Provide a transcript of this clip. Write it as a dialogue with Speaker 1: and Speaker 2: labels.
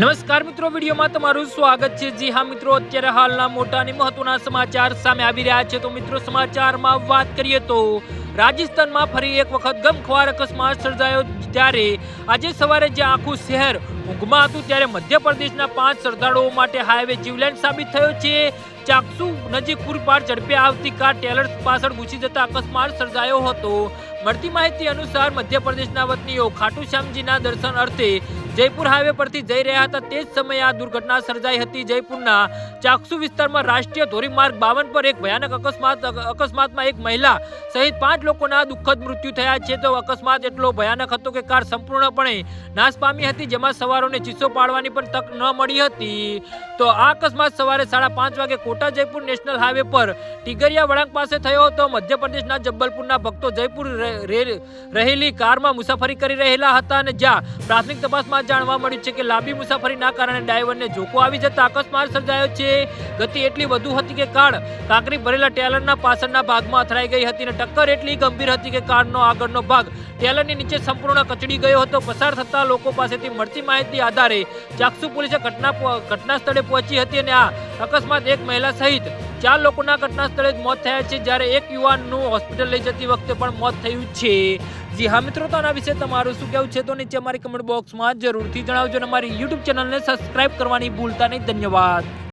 Speaker 1: નમસ્કાર મિત્રો, વિડીયોમાં તમારું સ્વાગત છે. જી હા મિત્રો, અત્યારે હાલના મોટા અને મહત્વના સમાચાર સામે આવી રહ્યા છે. તો મિત્રો, સમાચારમાં વાત કરીએ તો રાજસ્થાનમાં ફરી એક વખત ગમખ્વાર અકસ્માત સર્જાયો ત્યારે આજે સવારે જે આખું શહેર ઊંઘમાં હતું ત્યારે મધ્યપ્રદેશના પાંચ શ્રદ્ધાળુઓ માટે હાઈવે જીવલેણ સાબિત થયો છે. ચાકસુ નજીક પુરપાર ઝડપે આવતી કાર ટેલર્સ પાછળ ઘૂસી જતા અકસ્માત સર્જાયો હતો. મળતી માહિતી અનુસાર મધ્યપ્રદેશના વતનીઓ ખાટુ શ્યામજીના દર્શન અર્થે જયપુર હાઈવે પરથી જઈ રહ્યા હતા. તે જ સમયે આ દુર્ઘટના સર્જાઈ હતી. જયપુરના ચાકસુ વિસ્તારમાં રાષ્ટ્રીય ધોરીમાર્ગ બાવન પર એક ભયાનક અકસ્માત, અકસ્માતમાં એક મહિલા સહિત પાંચ લોકોના દુઃખદ મૃત્યુ થયા છે. તો અકસ્માત એટલો ભયાનક હતો કે કાર સંપૂર્ણપણે નાશ પામી હતી. જેમાં સવારોને ચીસો પાડવાની પણ તક ન મળી હતી. તો આ અકસ્માત સવારે સાડા પાંચ વાગે કોટા જયપુર નેશનલ હાઈવે પર ટીગરિયા વળાંક પાસે થયો હતો. મધ્યપ્રદેશના જબ્બલપુરના ભક્તો જયપુર રહેલી કારમાં મુસાફરી કરી રહેલા હતા અને જ્યાં પ્રાથમિક તપાસમાં જાણવા મળ્યું છે કે લાંબી મુસાફરીના કારણે ડ્રાઈવરને જોકો આવી જતા અકસ્માત સર્જાયો છે. ગતિ એટલી વધુ હતી કે કાર કાંકરી ભરેલા ટેલરના પાછળના ભાગમાં અથડાઈ ગઈ હતી અને ટક્કર એટલી ગંભીર હતી કે કારનો આગળનો ભાગ ટેલરની નીચે સંપૂર્ણ કચડી ગયો હતો. પસાર થતા લોકો પાસેથી મળતી માહિતી આધારે ચાકસુ પોલીસે ઘટના ઘટના સ્થળે પહોંચી હતી અને આ અકસ્માત એક મહિલા સહિત ચાર લોકોના ઘટના સ્થળે જ મોત થયા છે. જ્યારે એક યુવાનનું હોસ્પિટલ લઈ જતી વખતે પણ મોત થયું છે. જી હા મિત્રો, તો આના વિશે તમારું શું કહેવું છે તો નીચે અમારી કમેન્ટ બોક્સમાં જરૂરથી જણાવજો અને અમારી યુટ્યુબ ચેનલને સબસ્ક્રાઇબ કરવાની ભૂલતા નહીં. ધન્યવાદ.